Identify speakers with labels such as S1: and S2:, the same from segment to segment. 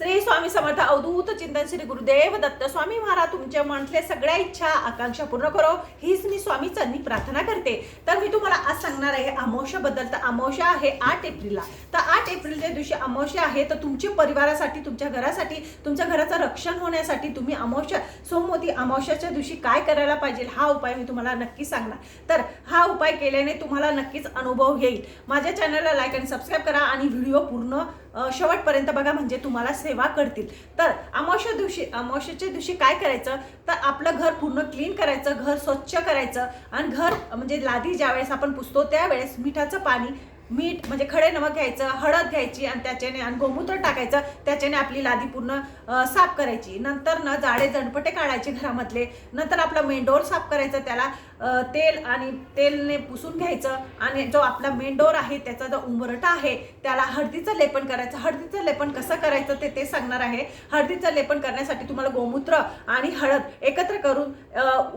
S1: श्री स्वामी समर्थ अवधूत चिंतन श्री गुरुदेव दत्त स्वामी महाराज तुमच्या मनातल्या सगळ्या इच्छा आकांक्षा पूर्ण करो. हीच मी स्वामी चरणी प्रार्थना करते. तर मी तुम्हाला आज सांगणार आहे अमावस्याबद्दल. तर अमावश्या आहे आठ एप्रिलला. तर आठ एप्रिलच्या दिवशी अमावस्या आहे तर तुमच्या परिवारासाठी तुमच्या घरासाठी तुमच्या घराचं रक्षण होण्यासाठी तुम्ही अमावश्या सोमवती अमावश्याच्या दिवशी काय करायला पाहिजे हा उपाय मी तुम्हाला नक्की सांगणार. तर हा उपाय केल्याने तुम्हाला नक्कीच अनुभव येईल. माझ्या चॅनलला लाईक आणि सबस्क्राईब करा आणि व्हिडिओ पूर्ण शेवटपर्यंत बघा म्हणजे तुम्हाला सेवा करतील. तर अमावश्या दिवशी अमावश्याच्या दिवशी काय करायचं? तर आपलं घर पूर्ण क्लीन करायचं घर स्वच्छ करायचं. आणि घर म्हणजे लादी ज्यावेळेस आपण पुसतो त्यावेळेस मिठाचं पाणी मीठ म्हणजे खडे नमक घ्यायचं हळद घ्यायची आणि त्याच्याने आणि गोमूत्र टाकायचं त्याच्याने आपली लादी पूर्ण साफ करायची. नंतर न जाडे जणपटे काढायचे घरामधले. नंतर आपला मेंढोर साफ करायचं त्याला तेल आणि तेलने पुसून घ्यायचं आणि जो आपला मेंढोर आहे त्याचा जो उंबरटा आहे त्याला हळदीचं लेपन करायचं. हळदीचं लेपन कसं करायचं ते ते सांगणार आहे. हळदीचं लेपन करण्यासाठी तुम्हाला गोमूत्र आणि हळद एकत्र करून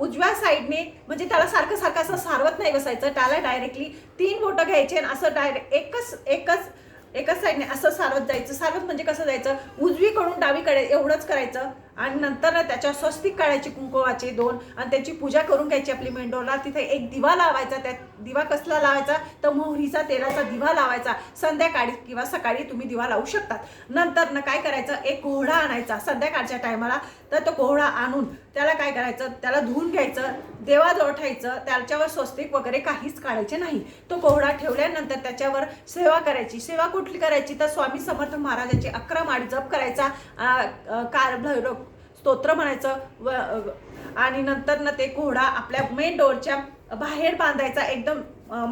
S1: उजव्या साईडने म्हणजे त्याला सारखं सारखं असं सारवत नाही बसायचं. त्याला डायरेक्टली तीन बोटं घ्यायचे आणि असं डायरेक्ट एकच एकच एकाच साईडने असं सारवत जायचं. सारवत म्हणजे कसं जायचं? उजवीकडून डावीकडे एवढंच करायचं. आणि नंतर त्याच्या स्वस्तिक काढायची कुंकवाचे दोन आणि त्याची पूजा करून घ्यायची आपली मेंढोला. तिथे एक दिवा लावायचा त्या दिवा कसला लावायचा? तर मोहरीचा तेलाचा दिवा लावायचा. संध्याकाळी किंवा सकाळी तुम्ही दिवा लावू शकतात. नंतर ना काय करायचं? एक कोहळा आणायचा संध्याकाळच्या टायमाला. तर तो कोहडा आणून त्याला काय करायचं? त्याला धुवून घ्यायचं देवाजवळ ठेवायचं. त्याच्यावर स्वस्तिक वगैरे काहीच काढायचे नाही. तो कोहडा ठेवल्यानंतर त्याच्यावर सेवा करायची. सेवा कुठली करायची? तर स्वामी समर्थ महाराजाची अकरा माळी जप करायचा. कार भैरव स्तोत्र म्हणायचं व आणि नंतर ना ते घोडा आपल्या मेन डोरच्या बाहेर बांधायचा एकदम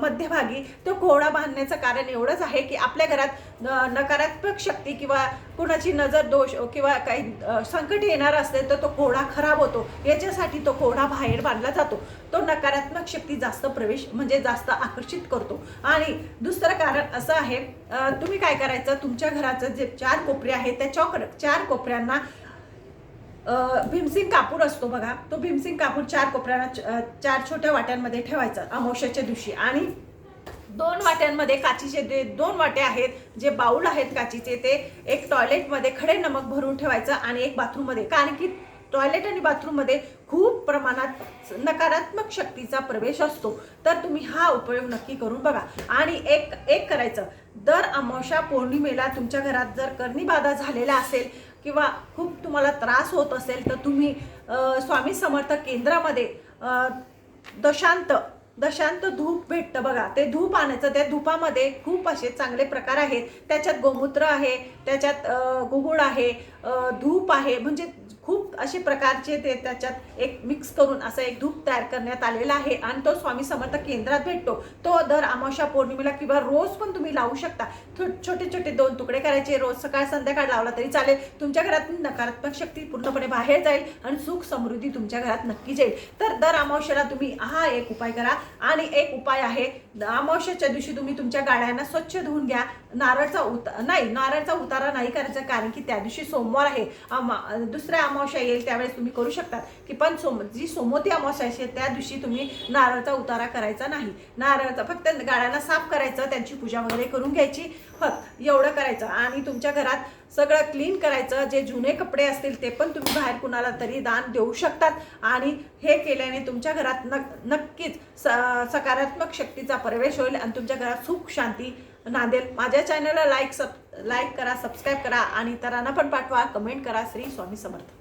S1: मध्यभागी. तो घोडा बांधण्याचं कारण एवढंच आहे की आपल्या घरात न- नकारात्मक शक्ती किंवा कुणाची नजर दोष किंवा काही संकट येणार असेल तर तो घोडा खराब होतो. याच्यासाठी तो घोडा बाहेर बांधला जातो. तो नकारात्मक शक्ती जास्त प्रवेश म्हणजे जास्त आकर्षित करतो. आणि दुसरं कारण असं आहे तुम्ही काय करायचं? तुमच्या घराचं जे चार कोपरे आहेत त्या चौक चार कोपऱ्यांना भीमसिंग कापूर असतो बघा. तो भीमसिंग कापूर चार कोपऱ्यांना चार छोट्या वाट्यांमध्ये ठेवायचा अमावश्याच्या दिवशी. आणि दोन वाट्यांमध्ये काचीचे जे दोन वाटे आहेत जे बाऊल आहेत काचीचे ते एक टॉयलेटमध्ये खडे नमक भरून ठेवायचं आणि एक बाथरूममध्ये. कारण की टॉयलेट आणि बाथरूममध्ये खूप प्रमाणात नकारात्मक शक्तीचा प्रवेश असतो. तर तुम्ही हा उपयोग नक्की करून बघा. आणि एक एक करायचं. दर अमावस्या पौर्णिमेला तुमच्या घरात जर कर्णीबाधा झालेला असेल किंवा खूप तुम्हाला त्रास होत असेल तर तुम्ही स्वामी समर्थ केंद्रामध्ये दशांत दशांत धूप भेटतं बघा. ते धूप आणायचं. त्या धूपामध्ये खूप असे चांगले प्रकार आहेत. त्याच्यात गोमूत्र आहे त्याच्यात गुगुळ आहे धूप आहे. म्हणजे असे प्रकारचे ते त्याच्यात एक मिक्स करून असा एक धूप तयार करण्यात आलेला आहे. आणि तो स्वामी समर्थ केंद्रात भेटतो. तो दर अमावस्या पौर्णिमेला किंवा रोज पण तुम्ही लावू शकता. छोटे छोटे दोन तुकडे करायचे. रोज सकाळ संध्याकाळ लावला तरी चालेल. तुमच्या घरात नकारात्मक शक्ती पूर्णपणे बाहेर जाईल आणि सुख समृद्धी तुमच्या घरात नक्की जाईल. तर दर अमावस्याला तुम्ही हा एक उपाय करा. आणि एक उपाय आहे अमावस्याच्या दिवशी तुम्ही तुमच्या गाड्यांना स्वच्छ धुवून घ्या. नारळचा उत नाही नारळचा उतारा नाही करायचा कारण की त्या दिवशी सोमवार आहे. अमा दुसऱ्या अमावस्या येईल त्यावेळेस तुम्ही करू शकता की पण सोम जी सोमोती अमावस्या असेल त्या दिवशी तुम्ही नारळचा उतारा करायचा नाही. नारळचा फक्त गाड्यांना साफ करायचं त्यांची पूजा वगैरे करून घ्यायची. फक्त एवढं करायचं. आणि तुमच्या घरात सगळं क्लीन करायचं. जे जुने कपडे असतील ते पण तुम्ही बाहेर कुणाला तरी दान देऊ शकतात. आणि हे केल्याने तुमच्या घरात नक नक्कीच स सकारात्मक शक्तीचा प्रवेश होईल आणि तुमच्या घरात सुख शांती नांदेल. माझ्या चॅनलला लाईक सब लाईक करा सबस्क्राईब करा आणि इतरांना पण पाठवा. कमेंट करा. श्री स्वामी समर्थ.